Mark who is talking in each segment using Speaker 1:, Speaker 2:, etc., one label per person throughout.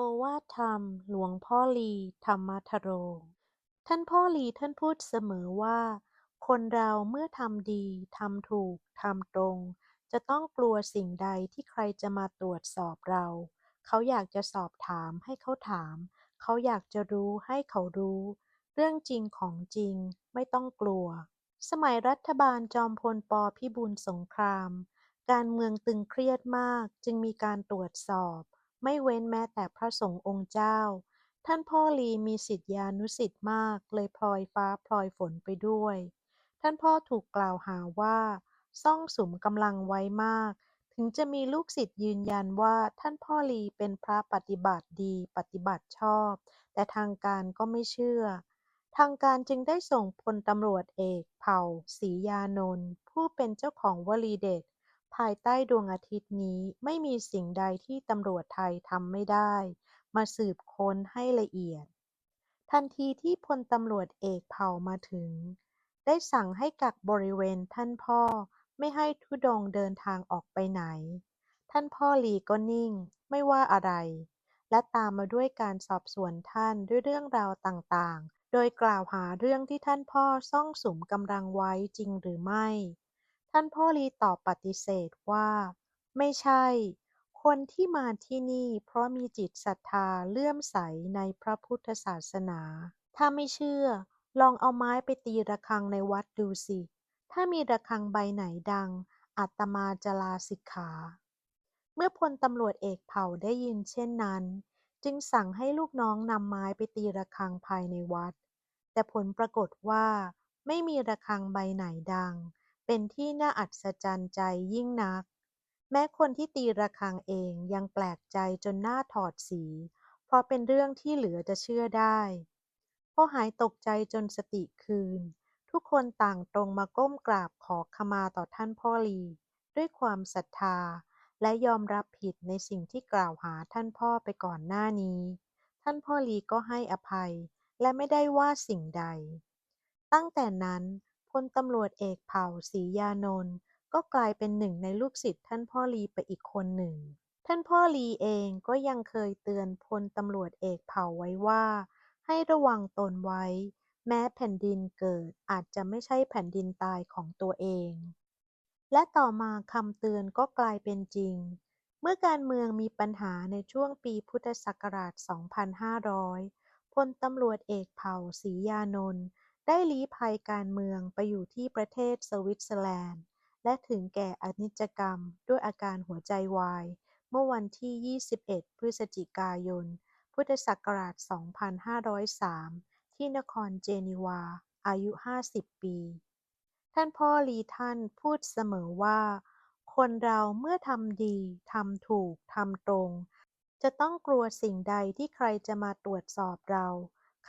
Speaker 1: โอวาทธรรม หลวงพ่อลี ธรรมธโร ท่านพ่อลีท่านพูดเสมอว่า คนเราเมื่อทำดีทำถูกทำตรง จะต้องกลัวสิ่งใดที่ใครจะมาตรวจสอบเรา เขาอยากจะสอบถามให้เขาถาม เขาอยากจะรู้ให้เขารู้ เรื่องจริงของจริงไม่ต้องกลัว สมัยรัฐบาลจอมพลปพิบูลสงคราม การเมืองตึงเครียดมากจึงมีการตรวจสอบ ไม่เว้นแม้แต่พระสงฆ์องค์เจ้า ท่านพ่อลีมีศิษยานุศิษย์มากเลยพลอยฟ้าพลอยฝนไปด้วย ท่านพ่อถูกกล่าวหาว่าซ่องสุมกำลังไว้มาก ถึงจะมีลูกศิษย์ยืนยันว่าท่านพ่อลีเป็นพระปฏิบัติดีปฏิบัติชอบ แต่ทางการก็ไม่เชื่อ ทางการจึงได้ส่งพลตำรวจเอก เผ่าศรียานนท์ผู้เป็นเจ้าของวลีเด็ด ภายใต้ดวงอาทิตย์นี้ไม่มีสิ่งใดที่ตำรวจไทยทำไม่ได้ มาสืบค้นให้ละเอียด ทันทีที่พลตำรวจเอกเผ่ามาถึง ได้สั่งให้กักบริเวณท่านพ่อไม่ให้ธุดงเดินทางออกไปไหน ท่านพ่อหลีก็นิ่ง ไม่ว่าอะไร และตามมาด้วยการสอบสวนท่านด้วยเรื่องราวต่างๆ โดยกล่าวหาเรื่องที่ท่านพ่อซ่องสุมกำลังไว้จริงหรือไม่ ท่านพ่อลีตอบปฏิเสธว่า ไม่ใช่ คนที่มาที่นี่เพราะมีจิตศรัทธาเลื่อมใสในพระพุทธศาสนา ถ้าไม่เชื่อ ลองเอาไม้ไปตีระฆังในวัดดูสิ ถ้ามีระฆังใบไหนดังอาตมาจะลาสิกขา เมื่อพลตำรวจเอกเผ่าได้ยินเช่นนั้น จึงสั่งให้ลูกน้องนำไม้ไปตีระฆังภายในวัด แต่ผลปรากฏว่า ไม่มีระฆังใบไหนดัง เป็นที่น่าอัศจรรย์ใจยิ่งนัก แม้คนที่ตีระฆังเองยังแปลกใจจนหน้าถอดสี เพราะเป็นเรื่องที่เหลือจะเชื่อได้พอหายตกใจจนสติคืน ทุกคนต่างตรงมาก้มกราบขอขมาต่อท่านพ่อลี ด้วยความศรัทธา และยอมรับผิดในสิ่งที่กล่าวหาท่านพ่อไปก่อนหน้านี้ ท่านพ่อลีก็ให้อภัย และไม่ได้ว่าสิ่งใด ตั้งแต่นั้น ลตำรวจเอกเผ่า ศรียานนท์ ก็กลายเป็นหนึ่งในลูกศิษย์ท่านพ่อลีไปอีกคนหนึ่ง ท่านพ่อลีเองก็ยังเคยเตือนพลตำรวจเอกเผ่าไว้ว่า ให้ระวังตนไว้ แม้แผ่นดินเกิดอาจจะไม่ใช่แผ่นดินตายของตัวเอง และต่อมาคำเตือนก็กลายเป็นจริง เมื่อการเมืองมีปัญหาในช่วงปีพุทธศักราช 2500 พลตำรวจเอกเผ่าศรียานนท์ ได้ลี้ภัยการเมืองไปอยู่ที่ประเทศสวิตเซอร์แลนด์ และถึงแก่อนิจกรรมด้วยอาการหัวใจวาย เมื่อวันที่ 21 พฤศจิกายน พุทธศักราช 2503 ที่นครเจนีวา อายุ 50 ปี ท่านพ่อลีท่านพูดเสมอว่า คนเราเมื่อทำดี ทำถูก ทำตรง จะต้องกลัวสิ่งใดที่ใครจะมาตรวจสอบเรา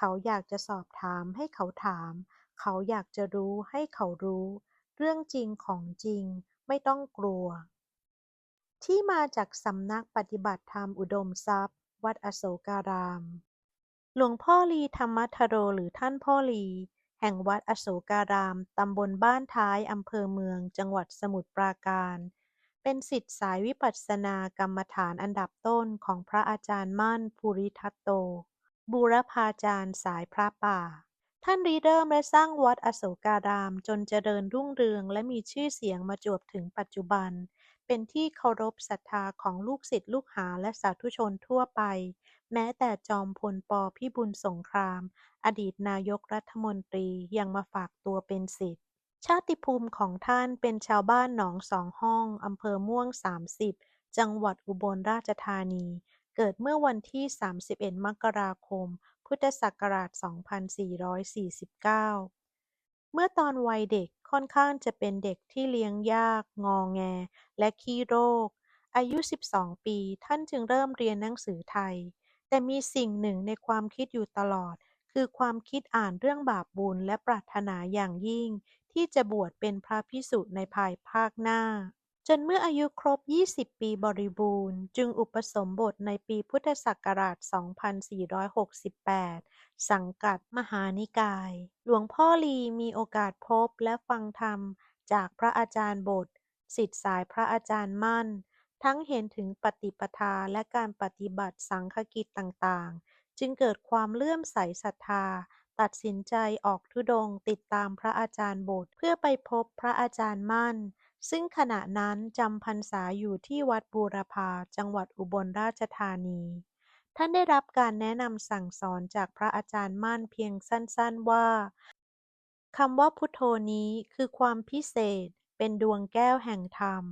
Speaker 1: เขาอยากจะสอบถามให้เขาถาม เขาอยากจะรู้ให้เขารู้ เรื่องจริงของจริงไม่ต้องกลัว ที่มาจากสำนักปฏิบัติธรรมอุดมทรัพย์ วัดอโศการาม หลวงพ่อลีธรรมธโรหรือท่านพ่อลี แห่งวัดอโศการาม ตำบลบ้านท้ายอำเภอเมือง จังหวัดสมุทรปราการ เป็นศิษย์สายวิปัสสนากรรมฐานอันดับต้นของพระอาจารย์มั่นภูริทัตโต บูรพาจารย์สายพระป่า ท่านริเริ่มและสร้างวัดอโศการามจนเจริญรุ่งเรืองและมีชื่อเสียงมาจวบถึงปัจจุบัน เป็นที่เคารพศรัทธาของลูกศิษย์ลูกหาและสาธุชนทั่วไป แม้แต่จอมพลป.พิบูลสงคราม อดีตนายกรัฐมนตรียังมาฝากตัวเป็นศิษย์ชาติภูมิของท่านเป็นชาวบ้านหนองสองห้องอำเภอม่วง 30 จังหวัดอุบลราชธานี เกิดเมื่อวันที่ 31 มกราคม พุทธศักราช 2449 เมื่อตอนวัยเด็กค่อนข้างจะเป็นเด็กที่เลี้ยงยาก งองแง และขี้โรค อายุ 12 ปีท่านจึงเริ่มเรียนหนังสือไทย แต่มีสิ่งหนึ่งในความคิดอยู่ตลอด คือความคิดอ่านเรื่องบาปบุญและปรารถนาอย่างยิ่ง ที่จะบวชเป็นพระภิกษุในภายภาคหน้า จนเมื่ออายุครบ 20 ปีบริบูรณ์ จึงอุปสมบทในปีพุทธศักราช 2468 สังกัดมหานิกาย หลวงพ่อลีมีโอกาสพบและฟังธรรมจากพระอาจารย์บทศิษย์สายพระอาจารย์มั่น ทั้งเห็นถึงปฏิปทาและการปฏิบัติสังฆกิจต่างๆ จึงเกิดความเลื่อมใสศรัทธา ตัดสินใจออกธุดงติดตามพระอาจารย์บทเพื่อไปพบพระอาจารย์มั่น ซึ่งขณะนั้นจำพรรษาอยู่ที่วัดบูรพาจังหวัดอุบลราชธานี ท่านได้รับการแนะนำสั่งสอนจากพระอาจารย์มั่นเพียงสั้นๆว่าคำว่าพุทโธนี้คือความพิเศษเป็นดวงแก้วแห่งธรรม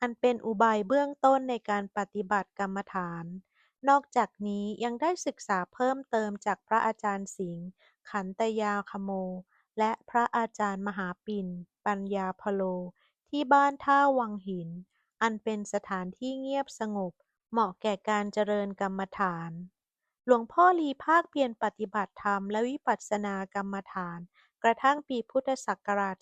Speaker 1: อันเป็นอุบายเบื้องต้นในการปฏิบัติกรรมฐาน นอกจากนี้ยังได้ศึกษาเพิ่มเติมจากพระอาจารย์สิงห์ขันตยาคโม และพระอาจารย์มหาปิ่นปัญญาพโล ที่บ้านท่าวังหิน อันเป็นสถานที่เงียบสงบ เหมาะแก่การเจริญกรรมฐาน หลวงพ่อลีภาคเพียรปฏิบัติธรรมและวิปัสสนากรรมฐาน กระทั่งปีพุทธศักราช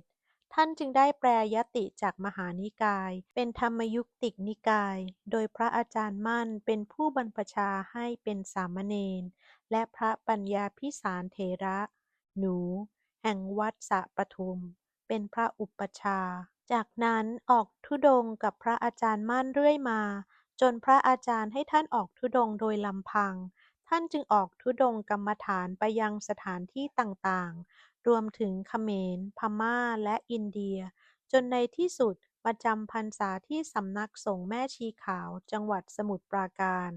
Speaker 1: 2471 ท่านจึงได้แปลยติจากมหานิกาย เป็นธรรมยุติกนิกาย โดยพระอาจารย์มั่นเป็นผู้บรรพชาให้เป็นสามเณรและพระปัญญาพิสารเถระ หนู แห่งวัดสะปทุม เป็นพระอุปชา จากนั้นออกธุดงกับพระอาจารย์มั่นเรื่อยมา จนพระอาจารย์ให้ท่านออกธุดงโดยลำพัง ท่านจึงออกธุดงกรรมฐานไปยังสถานที่ต่างๆ รวมถึงเขมร พม่า และอินเดีย จนในที่สุดมาจำพรรษาที่สำนักสงฆ์แม่ชีขาวจังหวัดสมุทรปราการ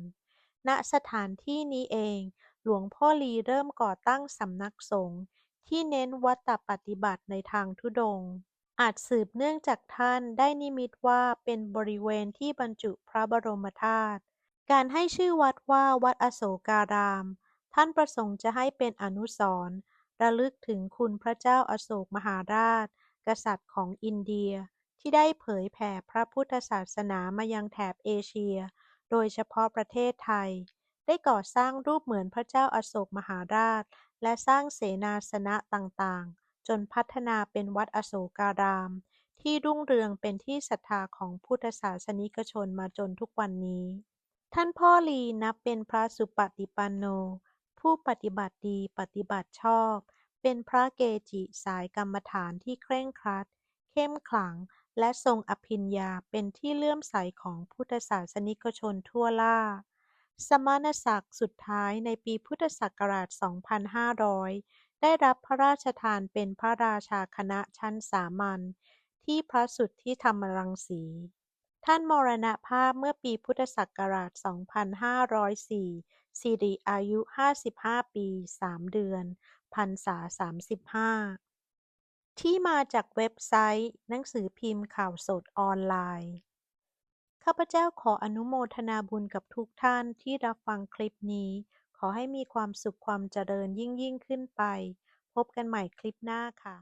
Speaker 1: ณ สถานที่นี้เอง หลวงพ่อลีเริ่มก่อตั้งสำนักสงฆ์ ที่เน้นวัตตปฏิบัติในทางธุดงค์อาจสืบเนื่องจากท่านได้นิมิตว่าเป็นบริเวณที่บรรจุพระบรมธาตุการให้ชื่อวัดว่าวัดอโศการาม ท่านประสงค์จะให้เป็นอนุสรณ์ระลึกถึงคุณพระเจ้าอโศกมหาราช กษัตริย์ของอินเดียที่ได้เผยแผ่พระพุทธศาสนามายังแถบเอเชีย โดยเฉพาะประเทศไทย ได้ก่อสร้างรูปเหมือนพระเจ้าอโศกมหาราช และสร้างเสนาสนะต่างๆ จนพัฒนาเป็นวัดอโศการาม ที่รุ่งเรืองเป็นที่ศรัทธาของพุทธศาสนิกชนมาจนทุกวันนี้ ท่านพ่อลีนับเป็นพระสุปฏิปันโน ผู้ปฏิบัติดีปฏิบัติชอบ เป็นพระเกจิสายกรรมฐานที่เคร่งครัด เข้มขลัง และทรงอภิญญาเป็นที่เลื่อมใสของพุทธศาสนิกชนทั่วล่า สมณศักดิ์สุดท้ายในปีพุทธศักราช 2500 ได้รับพระราชทานเป็นพระราชาคณะชั้นสามัญที่พระสุทธิธรรมรังสี ท่านมรณภาพเมื่อปีพุทธศักราช 2504 สิริอายุ 55 ปี 3 เดือนพรรษา 35 ที่มาจากเว็บไซต์ หนังสือพิมพ์ข่าวสดออนไลน์ ข้าพเจ้าขออนุโมทนาบุญกับทุกท่านที่รับฟังคลิปนี้ ขอให้มีความสุขความเจริญยิ่งยิ่งขึ้นไป พบกันใหม่คลิปหน้าค่ะ